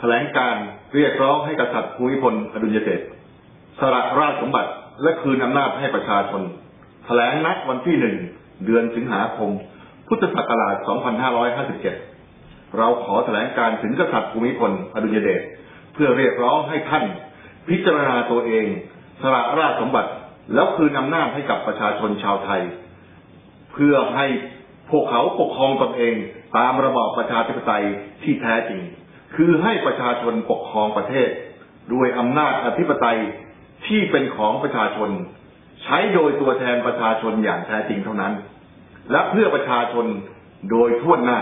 แถลงการเรียกร้องให้กษัตริย์ภูมิพลอดุลยเดชสละราชสมบัติและคืนอำนาจให้ประชาชน แถลงนัดวันที่หนึ่งเดือนสิงหาคม พุทธศักราช 2557 เราขอแถลงการถึงกษัตริย์ภูมิพลอดุลยเดชเพื่อเรียกร้องให้ท่าน พิจารณาตัวเอง สละราชสมบัติ แล้วคืนอำนาจให้กับประชาชนชาวไทย เพื่อให้พวกเขาปกครองตนเองตามระบอบประชาธิปไตยที่แท้จริง คือให้ประชาชนปกครองประเทศ ด้วยอำนาจอธิปไตยที่เป็นของประชาชน ใช้โดยตัวแทนประชาชนอย่างแท้จริงเท่านั้น และเพื่อประชาชนโดยทั่วหน้า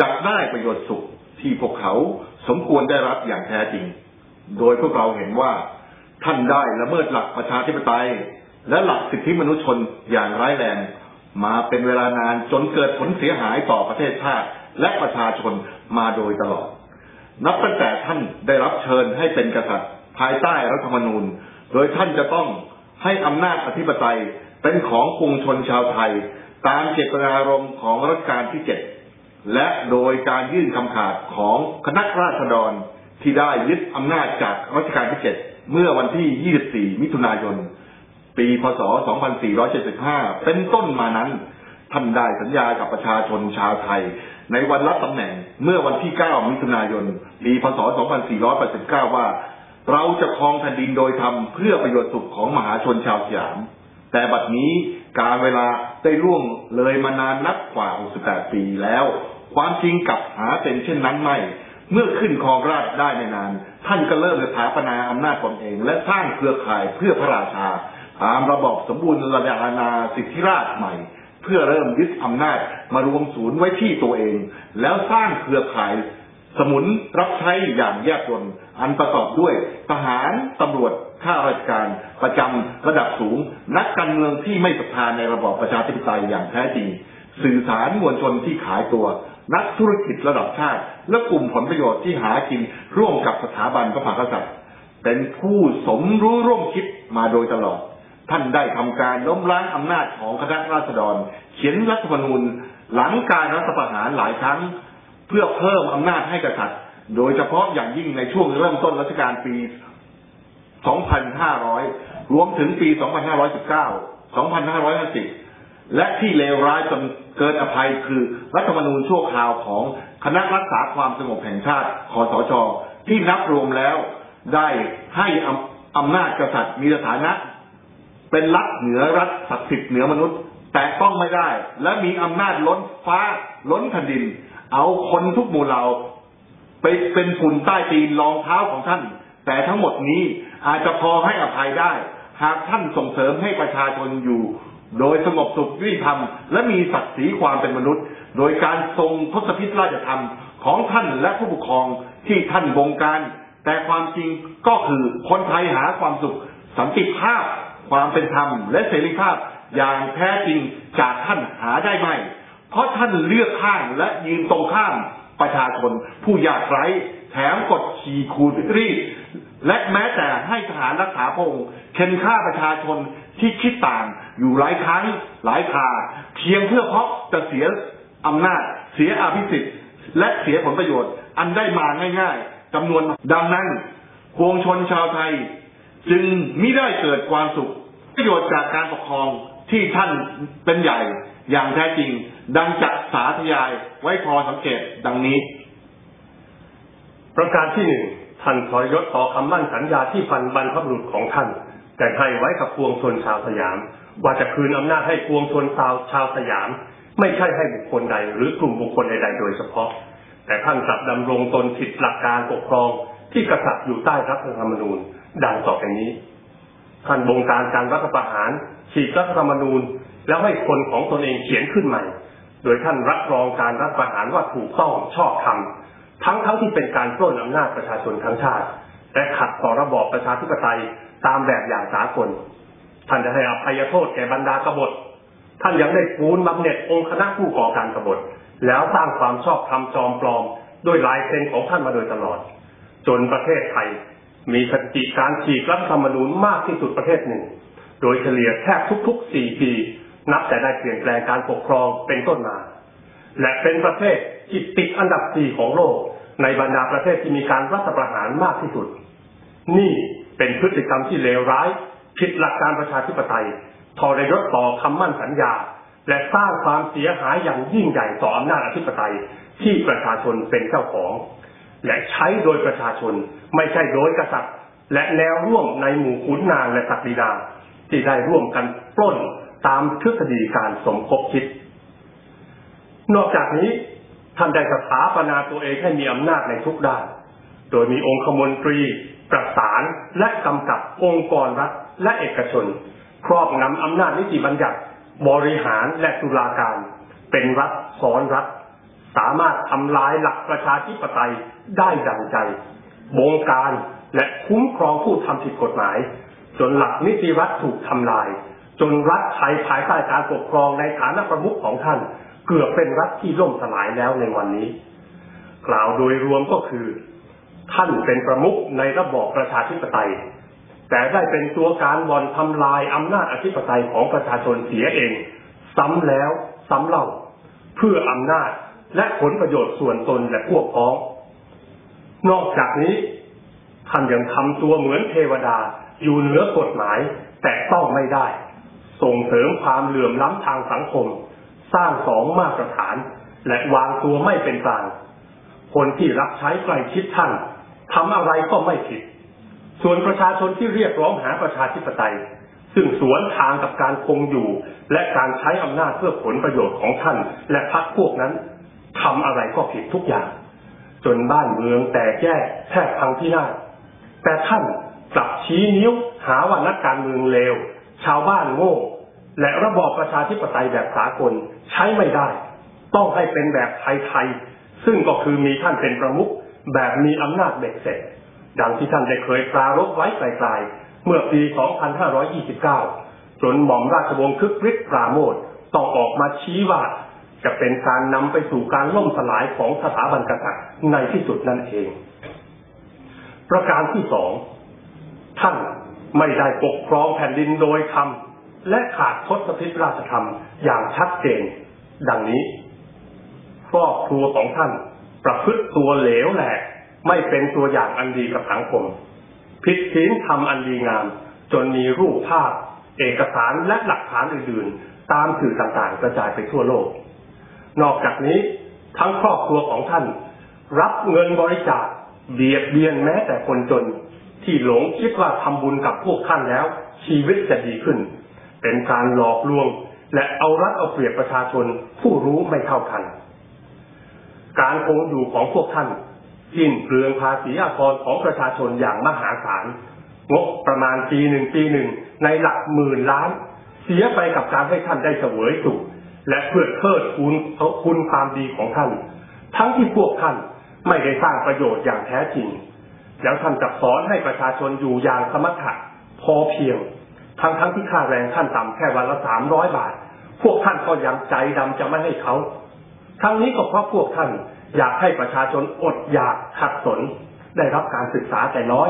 จะได้ประโยชน์สุขที่พวกเขาสมควรได้รับอย่างแท้จริง โดยพวกเราเห็นว่าท่านได้ละเมิดหลักประชาธิปไตย และหลักสิทธิมนุษยชนอย่างร้ายแรง มาเป็นเวลานานจนเกิดผลเสียหายต่อประเทศชาติ และประชาชนมาโดยตลอด นับตั้งแต่ท่านได้รับเชิญให้เป็นกษัตริย์ ภายใต้รัฐธรรมนูญ โดยท่านจะต้องให้อำนาจอธิปไตยเป็นของปวงชนชาวไทย ตามเจตนารมณ์ของรัชกาลที่เจ็ดและโดยการยื่นคำขาดของคณะราษฎรที่ได้ยึดอำนาจจากรัชกาลที่เจ็ดเมื่อวันที่ 24 มิถุนายน ปี พศ 2475 เป็นต้นมานั้น ท่านได้สัญญากับประชาชนชาวไทย ในวันรับตำแหน่งเมื่อวันที่ 9 มิถุนายน ปี พศ 2489 ว่า เราจะครองแผ่นดินโดยธรรมเพื่อประโยชน์สุขของมหาชนชาวสยาม แต่บัดนี้การเวลาได้ล่วงเลยมานานนับกว่า 68 ปีแล้ว ความจริงกลับหาเป็นเช่นนั้นไม่ เมื่อขึ้นครองราชได้ไม่นาน ท่านก็เริ่มสถาปนาอำนาจตนเอง และสร้างเครือข่ายเพื่อพระราชาตามระบอบสมบูรณ์ระดานาสิทธิราชใหม่ เพื่อเริ่มยึดอำนาจมารวมศูนย์ไว้ที่ตัวเอง แล้วสร้างเครือข่ายสมุนรับใช้อย่างแยบยลอันประกอบด้วยทหารตำรวจข้าราชการประจำระดับสูง นักการเมืองที่ไม่ศรัทธาในระบอบประชาธิปไตยอย่างแท้จริง สื่อสารมวลชนที่ขายตัว นักธุรกิจระดับชาติ และกลุ่มผลประโยชน์ที่หากินร่วมกับสถาบันพระมหากษัตริย์เป็นผู้สมรู้ร่วมคิดมาโดยตลอด ท่านได้ทำการล้มล้างอำนาจของคณะราษฎร เขียนรัฐธรรมนูญหลังการรัฐประหารหลายครั้ง เพื่อเพิ่มอำนาจให้กษัตริย์ โดยเฉพาะอย่างยิ่งในช่วงเริ่มต้นรัชกาลปี 2,500 รวมถึงปี 2,519 2,550 และที่เลวร้ายจนเกินอภัยคือรัฐธรรมนูญชั่วคราวของคณะรักษาความสงบแห่งชาติคอสช ที่นับรวมแล้วได้ให้อำอำนาจกษัตริย์มีสถานะ เป็นรัฐเหนือรัฐศักดิ์สิทธิ์เหนือมนุษย์ แต่ต้องไม่ได้ และมีอำนาจล้นฟ้าล้นแผ่นดิน เอาคนทุกหมู่เหล่าไปเป็นฝุ่นใต้ตีนรองเท้าของท่าน แต่ทั้งหมดนี้อาจจะพอให้อภัยได้ หากท่านส่งเสริมให้ประชาชนอยู่ โดยสงบสุขยุติธรรม และมีศักดิ์ศรีความเป็นมนุษย์ โดยการทรงทศพิธราชธรรมของท่านและผู้ปกครองที่ท่านบงการ แต่ความจริงก็คือคนไทยหาความสุขสันติภาพ ความเป็นธรรมและเสรีภาพอย่างแท้จริงจากท่านหาได้ไหม เพราะท่านเลือกข้างและยืนตรงข้ามประชาชนผู้ยากไร้แถมกดขี่ขูดรีดและแม้แต่ให้ทหารรักษาพงค์เข็นฆ่าประชาชนที่คิดต่างอยู่หลายครั้งหลายคราเพียงเพื่อเพราะจะเสียอำนาจ เสียอภิสิทธิ์ และเสียผลประโยชน์ อันได้มาง่ายๆจำนวนดังนั้น ปวงชนชาวไทย จึงมิได้เกิดความสุข ประโยชน์จากการปกครองที่ท่านเป็นใหญ่อย่างแท้จริง ดังจัดสาธยายไว้พอสังเกตดังนี้ ประการที่หนึ่งท่านทรยศต่อคำมั่นสัญญาที่ฟันบรรพบุรุษของท่านแต่ให้ไว้กับปวงชนชาวสยาม ว่าจะคืนอำนาจให้ปวงชนชาวชาวสยาม ไม่ใช่ให้บุคคลใด หรือกลุ่มบุคคลใดๆ โดยเฉพาะ แต่ท่านกลับดำรงตนผิดหลักการปกครองที่กษัตริย์อยู่ใต้รัฐธรรมนูญ ดังต่อไปนี้ ท่านบงการการรัฐประหารฉีกรัฐธรรมนูญ แล้วให้คนของตนเองเขียนขึ้นใหม่ โดยท่านรับรองการรัฐประหารว่าถูกต้องชอบธรรมทั้งทั้งที่เป็นการปล้นอำนาจประชาชนทั้งชาติและขัดต่อระบอบประชาธิปไตยตามแบบอย่างสากลท่านจะให้อภัยโทษแก่บรรดากบฏ ท่านยังได้ฟูนบำเหน็จองค์คณะผู้ก่อการกบฏ แล้วสร้างความชอบธรรมจอมปลอม ด้วยลายเซ็นของท่านมาโดยตลอด จนประเทศไทย มีสถิติการฉีกรัฐธรรมนูญมากที่สุดประเทศหนึ่ง โดยเฉลี่ยแทบทุกๆสี่ปี นับแต่ได้เปลี่ยนแปลงการปกครองเป็นต้นมา และเป็นประเทศที่ติดอันดับสี่ของโลก ในบรรดาประเทศที่มีการรัฐประหารมากที่สุด นี่เป็นพฤติกรรมที่เลวร้ายผิดหลักการประชาธิปไตยทรยศต่อคำมั่นสัญญา และสร้างความเสียหายอย่างยิ่งใหญ่ต่ออำนาจอธิปไตยที่ประชาชนเป็นเจ้าของ และใช้โดยประชาชน ไม่ใช่โดยกษัตริย์ และแนวร่วมในหมู่ขุนนางและศักดินาที่ได้ร่วมกันปล้นตามทฤษฎีการสมคบคิด นอกจากนี้ท่านได้สถาปนาตัวเองให้มีอำนาจในทุกด้าน โดยมีองคมนตรี ประสานและกำกับองค์กรรัฐและเอกชน ครอบงำอำนาจนิติบัญญัติ บริหารและตุลาการ เป็นรัฐซ้อนรัฐ สามารถทำลายหลักประชาธิปไตยได้ดังใจ บงการและคุ้มครองผู้ทำผิดกฎหมาย จนหลักนิติรัฐถูกทำลาย จนรัฐไทยภายใต้การปกครองในฐานะประมุขของท่าน เกือบเป็นรัฐที่ล่มสลายแล้วในวันนี้ กล่าวโดยรวมก็คือ ท่านเป็นประมุขในระบอบประชาธิปไตย แต่ได้เป็นตัวการบ่อนทำลายอำนาจอธิปไตยของประชาชนเสียเอง ซ้ำแล้วซ้ำเล่า เพื่ออำนาจ และผลประโยชน์ส่วนตนและพวกพ้อง นอกจากนี้ท่านยังทำตัวเหมือนเทวดาอยู่เหนือกฎหมาย แต่ต้องไม่ได้ ส่งเสริมความเหลื่อมล้ำทางสังคม สร้างสองมาตรฐาน และวางตัวไม่เป็นกลางคนที่รับใช้ใกล้ชิดท่านทำอะไรก็ไม่ผิด ส่วนประชาชนที่เรียกร้องหาประชาธิปไตย ซึ่งสวนทางกับการคงอยู่ และการใช้อำนาจเพื่อผลประโยชน์ของท่าน และพรรคพวกนั้น ทำอะไรก็ผิดทุกอย่าง จนบ้านเมืองแตกแยกแทบพังพินาศแต่ท่านกลับชี้นิ้วหาว่านักการเมืองเลวชาวบ้านโง่ และระบอบประชาธิปไตยแบบสากลใช้ไม่ได้ ต้องให้เป็นแบบไทยๆซึ่งก็คือมีท่านเป็นประมุขแบบมีอำนาจเบ็ดเสร็จ ดังที่ท่านได้เคยปรารบไว้ไกลๆเมื่อปี 2529 จนหม่อมราชวงศ์คึกฤทธิ์ปราโมทต้องออกมาชี้ว่า จะเป็นการนำไปสู่การล่มสลายของสถาบันกษัตริย์ในที่สุดนั่นเอง ประการที่สองท่านไม่ได้ปกครองแผ่นดินโดยธรรมและขาดทศพิธราชธรรมอย่างชัดเจน ดังนี้ครอบครัวของท่านประพฤติตัวเหลวแหลกไม่เป็นตัวอย่างอันดีกับสังคม ผิดศีลธรรมอันดีงาม จนมีรูปภาพ เอกสารและหลักฐานอื่นๆ ตามสื่อต่างๆ กระจายไปทั่วโลก นอกจากนี้ทั้งครอบครัวของท่าน รับเงินบริจาคเบียดเบียนแม้แต่คนจน ที่หลงคิดว่าทำบุญกับพวกท่านแล้ว ชีวิตจะดีขึ้น เป็นการหลอกลวง และเอารัดเอาเปรียบประชาชนผู้รู้ไม่เท่าทัน การคงอยู่ของพวกท่านสิ้นเปลืองภาษีอากรของประชาชนอย่างมหาศาลงบประมาณปีหนึ่งปีหนึ่งในหลักหมื่นล้าน เสียไปกับการให้ท่านได้เสวยสุข และเพื่อเทิดคุณคุณความดีของท่าน ทั้งที่พวกท่านไม่ได้สร้างประโยชน์อย่างแท้จริง แล้วท่านจะสอนให้ประชาชนอยู่อย่างสมถะพอเพียง ทั้งทั้งที่ค่าแรงท่านต่ำแค่วันละสามร้อยบาท พวกท่านก็ยังใจดำจะไม่ให้เขา ทั้งนี้ก็เพราะพวกท่านอยากให้ประชาชนอดอยากขัดสน ได้รับการศึกษาแต่น้อย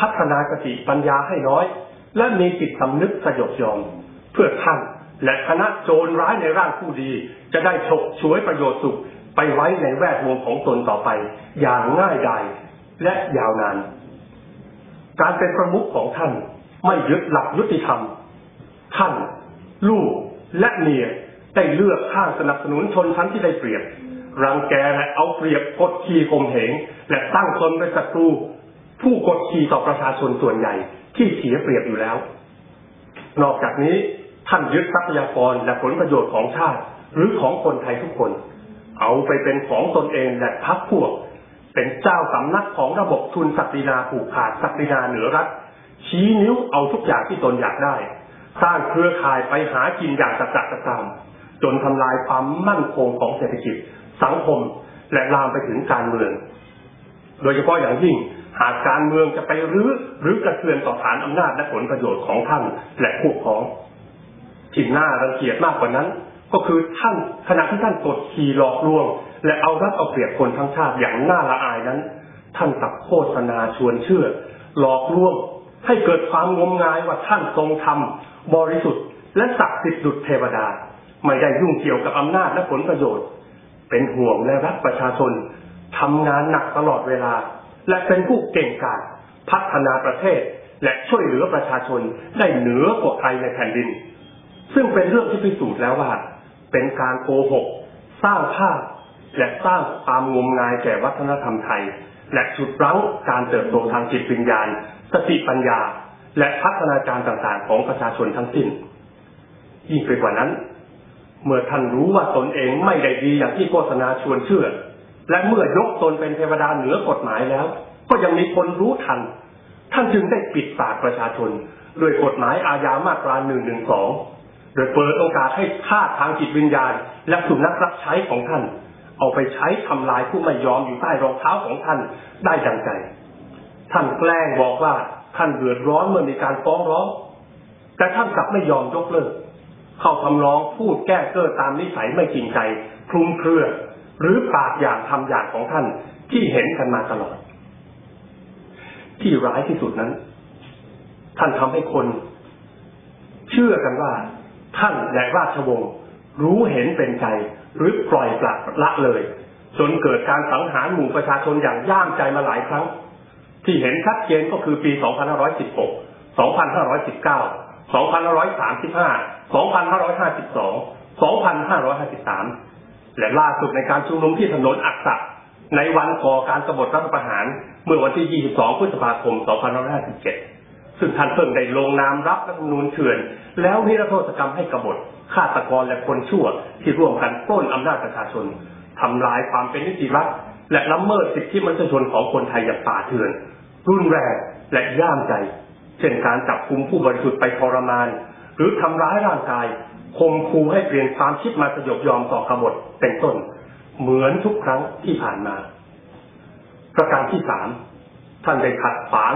พัฒนากติปัญญาให้น้อย และมีจิตสำนึกสยบยอมเพื่อท่าน และคณะโจรร้ายในร่างผู้ดี จะได้ฉกฉวยประโยชน์สุขไปไว้ในแวดวงของตนต่อไป อย่างง่ายดายและยาวนาน การเป็นประมุขของท่านไม่ยึดหลักยุติธรรม ท่าน ลูกและเมียได้เลือกข้างสนับสนุนชนชั้นที่ได้เปรียบ รังแกและเอาเปรียบกดขี่ข่มเหงและตั้งตนเป็นศัตรู ผู้กดขี่ต่อประชาชนส่วนใหญ่ที่เสียเปรียบอยู่แล้ว นอกจากนี้ ท่านยึดทรัพยากรและผลประโยชน์ของชาติ หรือของคนไทยทุกคน เอาไปเป็นของตนเองและพักพวก เป็นเจ้าสำนักของระบบทุนศักดินาผูกขาดศักดินาเหนือรัฐ ชี้นิ้วเอาทุกอย่างที่ตนอยากได้ สร้างเครือข่ายไปหากินอย่างจัดจัดตามจนทำลายความมั่นคงของเศรษฐกิจ สังคมและลามไปถึงการเมือง โดยเฉพาะอย่างยิ่งหากการเมืองจะไปรื้อหรือกระเทือนต่อฐานอำนาจและผลประโยชน์ของท่านและพวกพ้อง ที่น่ารังเกียจมากกว่านั้น ก็คือท่านขณะที่ท่านกดขี่หลอกลวง และเอารัดเอาเปรียบคนทั้งชาติอย่างน่าละอายนั้น ท่านตักโฆษณาชวนเชื่อ หลอกลวง ให้เกิดความงมงายว่าท่านทรงธรรมบริสุทธิ์และศักดิ์สิทธิ์ดุจเทวดา ไม่ได้ยุ่งเกี่ยวกับอำนาจและผลประโยชน์ เป็นห่วงและรักประชาชนทำงานหนักตลอดเวลา และเป็นผู้เก่งกาจพัฒนาประเทศและช่วยเหลือประชาชนได้เหนือกว่าใครในแผ่นดิน ซึ่งเป็นเรื่องที่พิสูจน์แล้วว่า เป็นการโกหก สร้างภาพ และสร้างความงมงายแก่วัฒนธรรมไทย และฉุดรั้งการเติบโตทางจิตวิญญาณ สติปัญญา และพัฒนาการต่างๆ ของประชาชนทั้งสิ้น ยิ่งไปกว่านั้น เมื่อท่านรู้ว่าตนเองไม่ได้ดีอย่างที่โฆษณาชวนเชื่อ และเมื่อยกตนเป็นเทวดาเหนือกฎหมายแล้ว ก็ยังมีคนรู้ทัน ท่านจึงได้ปิดปากประชาชนโดยกฎหมายอาญามาตรา1นึ โดยเปิดโอกาสให้ฆ่าทางจิตวิญญาณ และสุนัขรับใช้ของท่าน เอาไปใช้ทำลายผู้ไม่ยอมอยู่ใต้รองเท้าของท่านได้ดังใจ ท่านแกล้งบอกว่าท่านเดือดร้อนเมื่อมีการฟ้องร้อง แต่ท่านกลับไม่ยอมยกเลิก เข้าคำร้องพูดแก้เก้อตามนิสัยไม่จริงใจคลุมเครือ หรือปากอย่างทำอย่างของท่านที่เห็นกันมาตลอด ที่ร้ายที่สุดนั้น ท่านทำให้คน เชื่อกันว่า ท่านและราชวงศ์รู้เห็นเป็นใจหรือปล่อยปละละเลย จนเกิดการสังหารหมู่ประชาชนอย่างย่ามใจมาหลายครั้ง ที่เห็นชัดเจนก็คือปี 2516 2519 2535 2552 2553 และล่าสุดในการชุมนุมที่ถนนอักษะในวันก่อการสบฏรัฐประหาร เมื่อวันที่ 22 พฤษภาคม 2557 ซึ่งท่านเพิ่งได้ลงนามรับรัฐมนูญเถื่อน แล้วนิรโทษกรรมให้กบฏฆาตกรและคนชั่วที่ร่วมกันปล้นอำนาจประชาชนทำลายความเป็นนิติรัฐและละเมิดสิทธิมนุษยชนของคนไทยอย่างป่าเถื่อน รุนแรงและย่ามใจ เช่นการจับกุมผู้บริสุทธิ์ไปทรมาน หรือทำร้ายร่างกายข่มขู่ให้เปลี่ยนความคิดมาสยบยอมต่อกบฏเป็นต้น เหมือนทุกครั้งที่ผ่านมา ประการที่สามท่านได้ขัดขวาง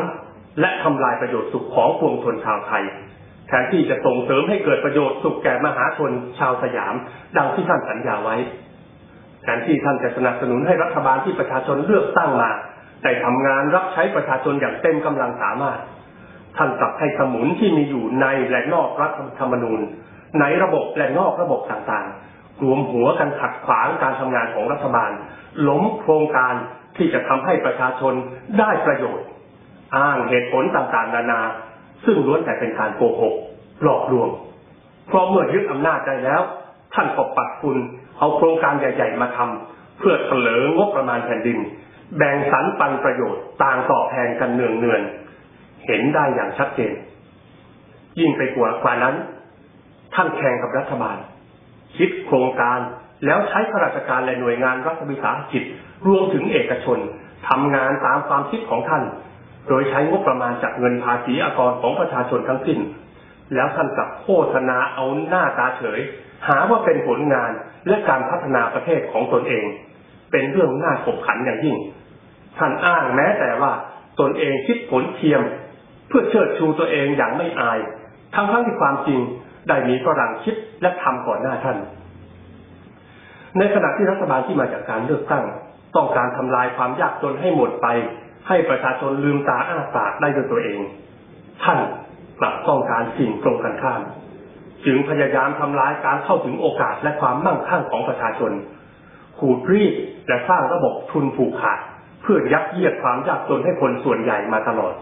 และทำลายประโยชน์สุขของปวงชนชาวไทยแทนที่จะส่งเสริมให้เกิดประโยชน์สุขแก่มหาชนชาวสยาม ดังที่ท่านสัญญาไว้แทนที่ท่านจะสนับสนุนให้รัฐบาลที่ประชาชนเลือกตั้งมาได้ทำงานรับใช้ประชาชนอย่างเต็มกำลังสามารถ ท่านกลับให้สมุนที่มีอยู่ในและนอกรัฐธรรมนูญ ในระบบและนอกระบบต่างๆ รวมหัวกันขัดขวางการทำงานของรัฐบาล ล้มโครงการที่จะทำให้ประชาชนได้ประโยชน์ อ้างเหตุผลต่างๆ นานา ซึ่งล้วนแต่เป็นการโกหกหลอกลวง เพราะเมื่อยึดอำนาจได้แล้ว ท่านก็ปัดคุณเอาโครงการใหญ่ ๆ มาทำเพื่อเถลิงงบประมาณแผ่นดิน แบ่งสรรปันประโยชน์ต่างตอบแทนกันเนืองเนือน เห็นได้อย่างชัดเจน ยิ่งไปกว่ากว่านั้น ท่านแข่งกับรัฐบาล คิดโครงการแล้วใช้ข้าราชการและหน่วยงานรัฐวิสาหกิจรวมถึงเอกชนทำงานตามความคิดของท่าน โดยใช้งบประมาณจากเงินภาษีอากรของประชาชนทั้งสิ้น แล้วท่านกลับโฆษณาเอาหน้าตาเฉย หาว่าเป็นผลงานและการพัฒนาประเทศของตนเอง เป็นเรื่องน่าขบขันอย่างยิ่ง ท่านอ้างแม้แต่ว่าตนเองคิดผลเทียม เพื่อเชิดชูตัวเองอย่างไม่อาย ทั้งทั้งที่ความจริงได้มีฝรั่งคิดและทำก่อนหน้าท่าน ในขณะที่รัฐบาลที่มาจากการเลือกตั้ง ต้องการทำลายความยากจนให้หมดไป ให้ประชาชนลืมตาอ้าปากได้ด้วยตัวเอง ท่านกลับต้องการสิ่งตรงกันข้าม จึงพยายามทำลายการเข้าถึงโอกาสและความมั่งคั่งของประชาชน ขูดรีดและสร้างระบบทุนผูกขาด เพื่อยักเยียดความยากจนให้คนส่วนใหญ่มาตลอด